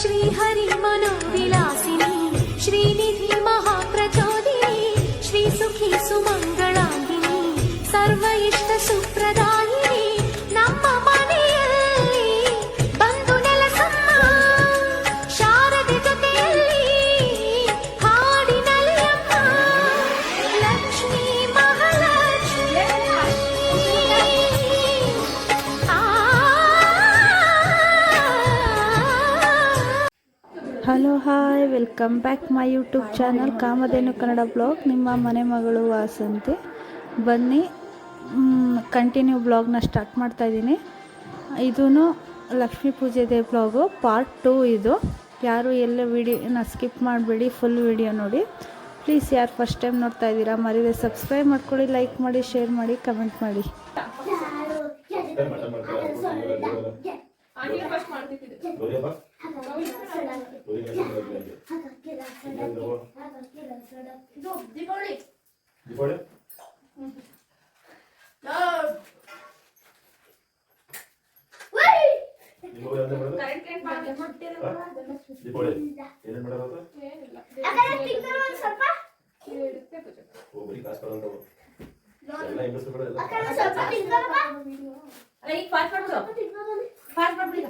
శ్రీహరి మనోవిలాసిని శ్రీనిధి మహాప్రచోదిని శ్రీసుఖీ సుమంగళాంగిని సర్వ ఇష్ట hi welcome back my YouTube channel Kamadhenu Kannada blog. ನಿಮ್ಮ ಮನೆ ಮಗಳು ವಾಸಂತಿ. ಬನ್ನಿ ಕಂಟಿನ್ಯೂ ಬ್ಲಾಗ್ನ ಸ್ಟಾರ್ಟ್ ಮಾಡ್ತಾಯಿದ್ದೀನಿ ಇದೂ ಲಕ್ಷ್ಮೀ ಪೂಜೆದೇ ಬ್ಲಾಗು ಪಾರ್ಟ್ ಟೂ ಇದು. ಯಾರು ಎಲ್ಲ ವಿಡಿಯೋನ ಸ್ಕಿಪ್ ಮಾಡಬೇಡಿ ಫುಲ್ ವಿಡಿಯೋ ನೋಡಿ. ಪ್ಲೀಸ್ ಯಾರು ಫಸ್ಟ್ ಟೈಮ್ ನೋಡ್ತಾ ಇದ್ದೀರಾ ಮರಿದೆ ಸಬ್ಸ್ಕ್ರೈಬ್ ಮಾಡ್ಕೊಳ್ಳಿ ಲೈಕ್ ಮಾಡಿ ಶೇರ್ ಮಾಡಿ ಕಮೆಂಟ್ ಮಾಡಿ. ದೀಪಾವಳಿ ದೀಪಾವಳಿ? ದೀಪಾವಳಿ ಏನೇನ್ ಮಾಡೋದು ಓ ಬರೀ ಕಾಸು ಈಗ ಫಾಸ್ಟ್ ಫಾಸ್ಟ್ ಮಾಡ್ಬಿಡಿ ಈಗ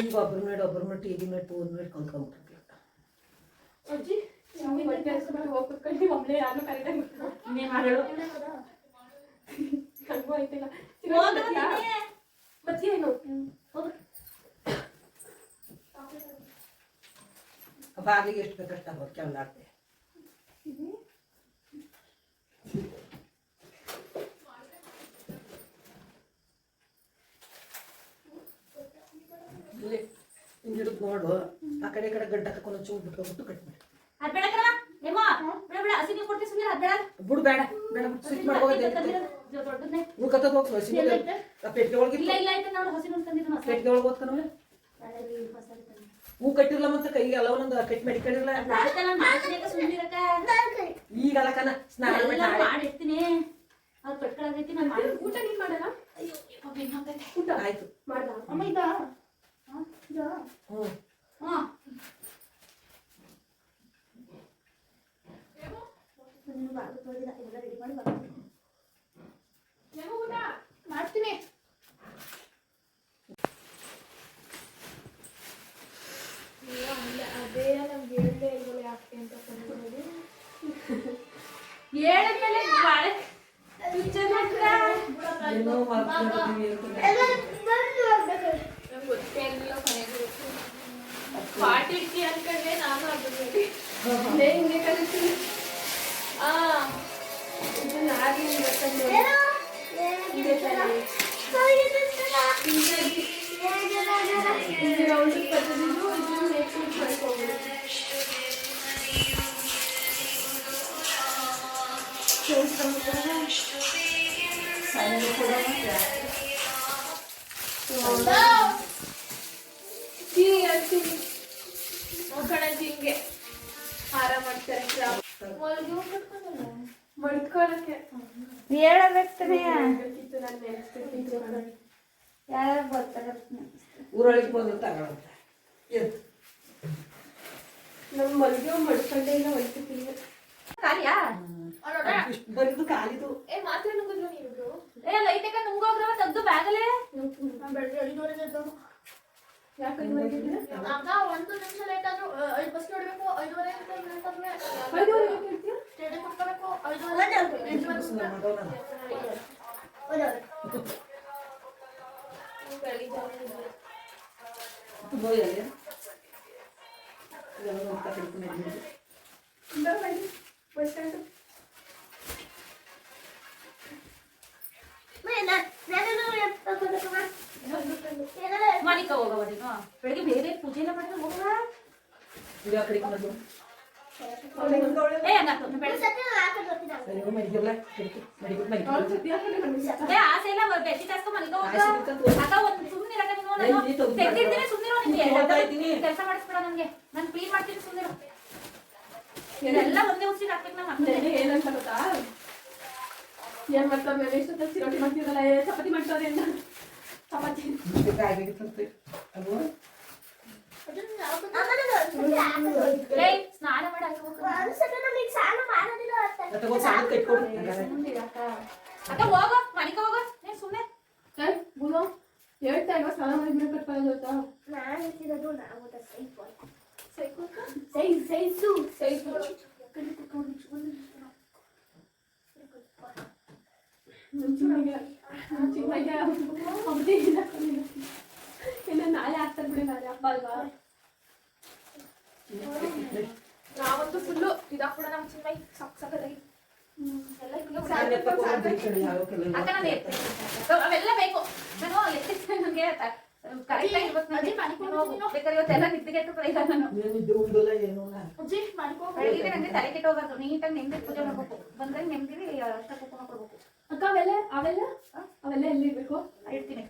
ಈಗ ಒಬ್ರ ಮೇಲೆ ಒಬ್ರ ಮೇಲೆ ಟಿವಿ ಮೇಲೆ ಫೋನ್ ಮೇಲೆ ಕೊಂಡ್ಕೊಂಡ್ಬಿಟ್ರು ಅಜ್ಜಿ ನಾವು ಹೊಟ್ಟೆ ಹಸ್ಬಿಟ್ಟು ಹೋಗಿ ಕುತ್ಕೊಂಡು ಒಬ್ಳೆ ಯಾರು ಕರೆಕ್ಟಾಗಿ ಇನ್ನೇನ್ ಮಾಡೋಳು ಕಲ್ಬು ಆಯ್ತಿಲ್ಲ ಹೋಗು ಬಾಗಿಲಿಗೆ ಎಷ್ಟು ಬೇಕಷ್ಟು ಆಗೋದು ಕೆಲ ಆಡ್ತೆ ಇಲ್ಲಿ ಹಿಂದಿರುಗ್ ನೋಡು ಆ ಕಡೆ ಈ ಕಡೆ ಗಡ್ಡ ತಕೊಂಡು ಚೂರು ಬಿಟ್ಕೊಂಡ್ಬಿಟ್ಟು ಕಟ್ಬಿಟ್ಟು ಅದ್ ಬೇಡ ಕಣವ ನೇಮೋ ಬೇಡ ಬೇಡ ಹಸಿ ನೀವು ಕೊಡ್ತೀವಿ ಸುಮ್ಮನೆ ಅದ್ ಬೇಡ ಬಿಡು ಬೇಡ ಬೇಡ ಸ್ವಿಚ್ ಮಾಡ್ಕೋದೆ ದೊಡ್ಡದ್ನೇ ಹೂ ಕತ್ತದ ಹೋಗ್ತು ಹಸಿ ಆ ಪೆಟ್ಟಿಗೆ ಒಳಗೆ ಇಲ್ಲ ಇಲ್ಲ ಆಯ್ತು ನಾನು ಹಸಿ ನೋಡಿ ತಂದಿದ್ದು ಮಸಾಲೆ ಪೆಟ್ಟಿಗೆ ಒಳಗೆ ಓದ್ತಾನವ ಹೂ ಕಟ್ಟಿರ್ಲ ಮತ್ತೆ ಕೈಗೆ ಅಲ್ಲ ಒಂದೊಂದು ಕಟ್ ಮಾಡಿ ಕಟ್ಟಿರ್ಲ ಈಗ ಮಾಡ್ತೀನಿ ಸುಮ್ಮನಿರಕ್ಕ ಈಗ ಅಲ್ಲಕನ ಸ್ನಾನ. ಮಾಡಿರ್ತೀನಿ. ಅದು ಕಟ್ಕೊಳ್ಳೋದೈತಿ ನಾನು ಮಾಡಿ ಊಟ ನೀನ್ ಮಾಡಲ್ಲ? ಊಟ? ಆಯ್ತು. ಮಾಡ್ದ? ಅಮ್ಮ ಇದ? ಹ್ಞೂ. ಮಾಡಿ ನೀವು ಹೇಳಿದ್ಮೇಲೆ ಬಾಳೆ ಪಿಕ್ಚರ್ ಮಾಡ್ತೀರಾ ಏನೋ ಮಾಡ್ಕೊಂಡಿದ್ದೀವಿ ಅಂತ. ನಂಗೆ ಗೊತ್ತೇ ಆಗಿಲ್ಲ ಕೊನೆಗೂ ಪಾಟ್ ಇಡ್ತಿ ಅನ್ಕೊಂಡೆ ನಾನು ಅದ್ರಲ್ಲಿ ಅದೇ ಹಿಂಗೆ ಕಲಿತೀನಿ ಆ ಇದು ನಾಗಿ ಗೊತ್ತಂದ್ರೆ ಇದೆ ತಾನೇ. ಹಿಂಗಾಗಿ ಇದು ರೌಂಡ್ ಬದಲಿದ್ದು ಊರೊಳಗೆ ಬಂದು ತಗೊಳಂತ ನಮ್ಮ ಮಲ್ಗೆ ಮಡ್ಕೊಂಡೆ ಇಲ್ಲ ಯಾಕೆ ಇದು ಮಾಡಿದ್ದೀರಾ ಒಂದು ನಿಮಿಷ ಲೇಟ್ ಆದ್ರೂ ಐದು ಬಸ್ ನೋಡ್ಬೇಕು ಐದುವರೆ ಅಂತಂದ್ರೆ ಐದುವರೆ ಯಾಕೆ ಹೇಳ್ತೀಯ ಸ್ಟೇಡಿಯಂ ಕುತ್ಕೋಬೇಕು ಐದುವರೆ ಎಂಟುವರೆ ಮಾಡೋಣ ಬೆಳಿಗ್ಗೆ ಜಾವ ಹೋಗವ ನೀನು? ಬೆಳಿಗ್ಗೆ ಬೇರೆ ಪೂಜೆ ಎಲ್ಲ ಮಾಡಿದ್ರೆ ಹೋಗವ? ಇದು ಆ ಕಡೆ ಆಸೆ ಎಲ್ಲ ಮನೆಗೆ ಅಕ್ಕ ಒಂದ್ ತೆಗ್ದಿರ್ತೀನಿ ನಿಮ್ಗೆ. ಕೆಲಸ ಮಾಡಿಸ್ಬೇಡ ನನಗೆ. ನಾನು ಕ್ಲೀನ್ ಮಾಡ್ತೀನಿ ಇದೆಲ್ಲ ಒಂದೇ ಉಸಿರು ಹಾಕ್ಬೇಕು ನಮ್ಮ ಏನಂತ ಗೊತ್ತಾ? ಏನ್ ಮಾಡ್ತಾರೆ ಎಷ್ಟೊತ್ತ ಚಿರೋಟಿ ಮಾಡ್ತಿರಲ್ಲ ಏ ಚಪಾತಿ ಮಾಡ್ತಾರೆ ಅಂತ. ಚಪಾತಿ ಆಗಿತ್ತಂತೆ ಅದು ಲೇ ಸ್ನಾನ ಮಾಡಿ ಹಾಕ್ಬೇಕು ತಗೋ ಸಾಲ ಕಟ್ಕೊಡು ಸುಮ್ನಿರು ಅಕ್ಕ ಅಕ್ಕ ಹೋಗೋ ಮನೆಗೆ ಹೋಗೋ ನೀನ್ ಸುಮ್ನೆ ಏ ಗುರು ಹೇಳ್ತಾ ಇಲ್ವಾ ಸ್ನಾನ ಮಾಡಿ ಬಿಡ ಕಟ್ಕೊಳ್ಳೋದು ಅಂತ ಸೈಜು ಚಿನ್ನಗೆ ಇಲ್ಲ ಇಲ್ಲ ನಾಳೆ ಆಗ್ತಾರೆ ಬಿಡಿ ನಾಳೆ ಹಬ್ಬ ಅಲ್ವಾ ನಾವಂತೂ ಫುಲ್ಲು ಇದಾಕ್ಬಿಡ ನಮ್ಮ ಚಿನ್ನ ಸಕ್ ಸಕ್ಕದಾಗಿ ಎಲ್ಲ ಹಿಂಗೆ ನಾನು ಎತ್ತಕ್ಕೆ ಹೋಗೋದು ಬರೀ ಕಡೆ ಯಾವ ಕೆಲವು ಅಕ್ಕ ನಾನು ಎತ್ತೀನಿ. ಸೊ, ಅವೆಲ್ಲ ಬೇಕು. ನಾನು ಎತ್ತಿಸ್ತೀನಿ ನನಗೆ ಕರೆಕ್ಟ್ ಆಗಿರ್ಬೇಕು ನನಗೆ ಬೇಕಾದ್ರೆ ಇವತ್ತೆಲ್ಲ ನಿದ್ದೆಗೆಟ್ಟು ಪ್ರಯೋಗ ನಾನು ಅಜ್ಜಿ ಬೆಳಿಗ್ಗೆ ನನಗೆ ತಲೆ ಕೆಟ್ಟೋಗ್ಬಾರ್ದು. ನೀಟಾಗಿ ನೆಮ್ಮದಿ ಪೂಜೆ ಮಾಡ್ಬೇಕು. ಬಂದ್ರೆ ನೆಮ್ಮದಿ ಅಷ್ಟ ಕುಂಕುಮ ಕೊಡ್ಬೇಕು. ಅಕ್ಕ ಅವೆಲ್ಲ ಅವೆಲ್ಲ? ಅವೆಲ್ಲ ಎಲ್ಲಿ ಇರ್ಬೇಕು ಇಡ್ತೀನಿ.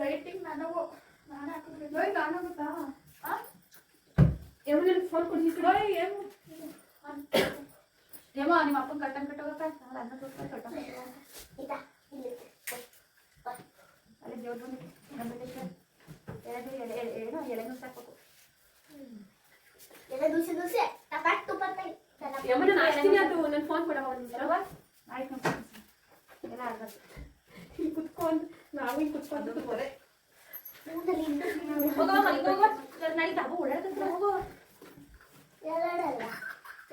ಲೈಟಿಂಗ್ ನನಗೂ ನಾನು ಹಾಕಿದ್ರೆ ನೋಡಿ ನಾನು ಗೊತ್ತಾ? ಎಮ್ಮನ ಫೋನ್ ಕೊಡಿ ಏನು ಏಮೋ ನಿಮ್ಮ ಅಪ್ಪನ ಕಟ್ಟನ್ ಕಟ್ಟೋಗಕ್ಕ ನಾನು ಅನ್ನ ಕೊಟ್ಟು ಕಟ್ಟನ್ ಅಲ್ಲಿ ದೇವ್ರ ಎಲ್ಲ ಎಳೆ ಎಳೆ- ಏನೋ ಎಳೆನೂ ಸಾಕ್ಬೇಕು. ಎಲ್ಲ ದೂಸೆ ದೂಸೆ. ಟಪಾಟ್ ತುಪ್ಪತ್ತ ನಾನು ನಾಚ್ತೀನಿ ಅದು ನನ್ನ ಫೋನ್ ಕೊಡವ ಒಂದು ನಿಮಿಷ. ಅಲ್ವಾ ಆಯ್ತು ನಮ್ಮ ಎಲ್ಲ ಅರ್ಧ ಇಲ್ಲಿ ಕುತ್ಕೊಂಡು ನಾವು ಇಲ್ಲಿ ಕುತ್ಕೊಂಡು ಬರೇ ಹೋಗೋ ಮನೆಗೆ ಹೋಗೋ ನಡೀತಾ ಹಬ್ಬ ಓಡಾಡ್ತಿದ್ರೆ ಹೋಗೋ ಎರಡಲ್ಲ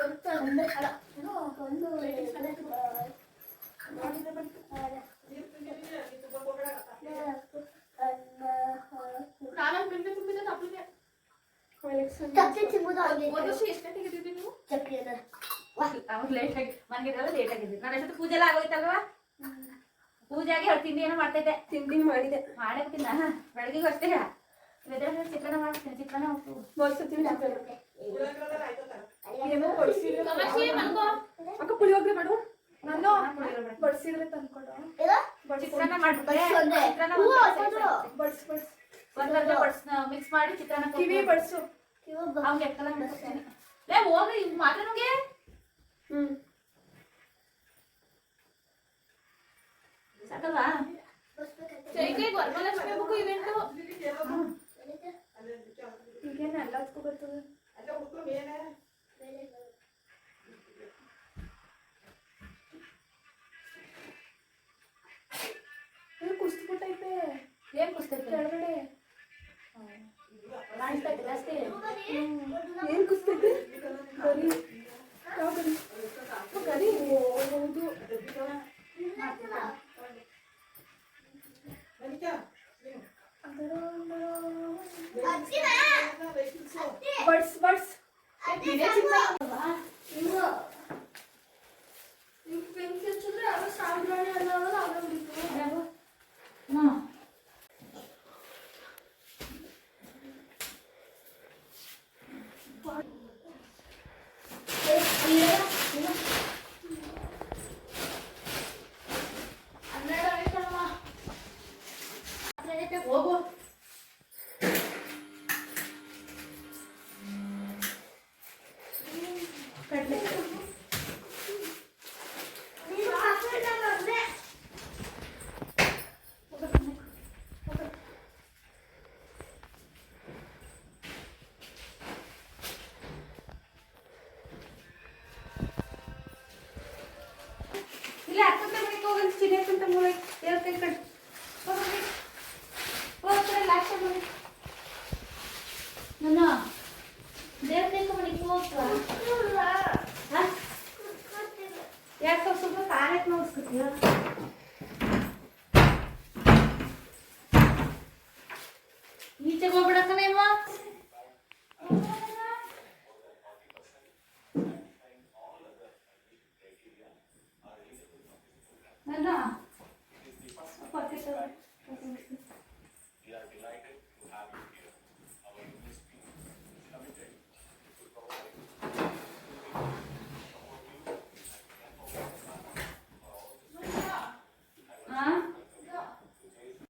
ಒಂದು ಅಲ್ಲ ಏನೋ ಒಂದು ನಾನು ಮಿಂಟೆ ತುಂಬಿದ ತಪ್ಪಲಿಗೆ ಚಪ್ಪಲಿ ತಿಂಬುದು ಹಾಗೆ ಒಂದು ಮನೆಗೆ ಲೇಟ್ ಆಗಿದ್ದೆ ನಾನು ಎಷ್ಟೊತ್ತು ಪೂಜೆ ಎಲ್ಲ ಆಗೋಯ್ತಲ್ವಾ? ಪೂಜೆ ಆಗಿ ಹೊರಗೆ ತಿಂಡಿ ಏನೋ ಮಾಡ್ತೈತೆ. ತಿಂಡಿ ಮಾಡಿದೆ. ಮಾಡಕ್ತಿಲ್ಲ ಬೆಳಗ್ಗೆಗೂ ಅಷ್ಟೇ ವೆದರ್ ಚಿತ್ರಾನ್ನ ಮಾಡ್ತೀನಿ ಚಿತ್ರಾನ್ನ ಉಪ್ಪು. ಬೋಲ್ಸತ್ತೀನಿ ಏನೋ ಕಮರ್ಷಿ ಮಲ್ಕೋ. ಅಕ್ಕ ಪುಳಿಯೋಗರೆ ಮಾಡು. ನಾನು ಚಿತ್ರಾನ್ನ ಬಡ್ಸಿದ್ರೆ ತಂದ್ಕೊಡು. ಚಿತ್ರಾನ್ನ ಮಾಡ್ಬಿಟ್ಟೆ ಬಡ್ಸು ಅಂದೆ. ಚಿತ್ರಾನ್ನ ಹೂವು ಒಂದ್ ಹಾಕೋದು. ಬಡ್ಸ್ ಬಡ್ಸ್ ಒಂದರ್ಧ ಬಡ್ಸ್ ಮಿಕ್ಸ್ ಮಾಡಿ ಚಿತ್ರಾನ್ನ ಕಿವಿ ಬಡ್ಸು ಅವ್ನಿಗೆ ಎಕ್ಕಲ್ಲ ಲೇ ಹೋಗ್ರಿ ಮಾತ್ರ ನಮ್ಗೆ? ಹ್ಮ್. ಸಾಕಲ್ವಾ ವರಮಹಾಲಕ್ಷ್ಮಿ ಹಬ್ಬಕ್ಕೂ ಇವೆಂಟು ಈಗೇನು ಎಲ್ಲದಕ್ಕೂ ಬರ್ತದೆ? ಇದು ಕುಸ್ಬಿಟ್ಟೈತೆ ಏನ್ ಕುಸ್ತೈತೆ ಕೆಳಗಡೆ. ಕಾಣಿಸ್ತೈತೆ ಜಾಸ್ತಿ? ಏನ್ ಕುಸ್ತೈತೆ ಗರಿ. ಓ, ಹೌದು. Bars bars. Hadi sen bu mulher, tira tanta mulher, tira tanta mulher. Pode relaxar, mulher. Não, não. Deu tempo de voltar. Não, não. Hã? Já estou super tarde, não escutei.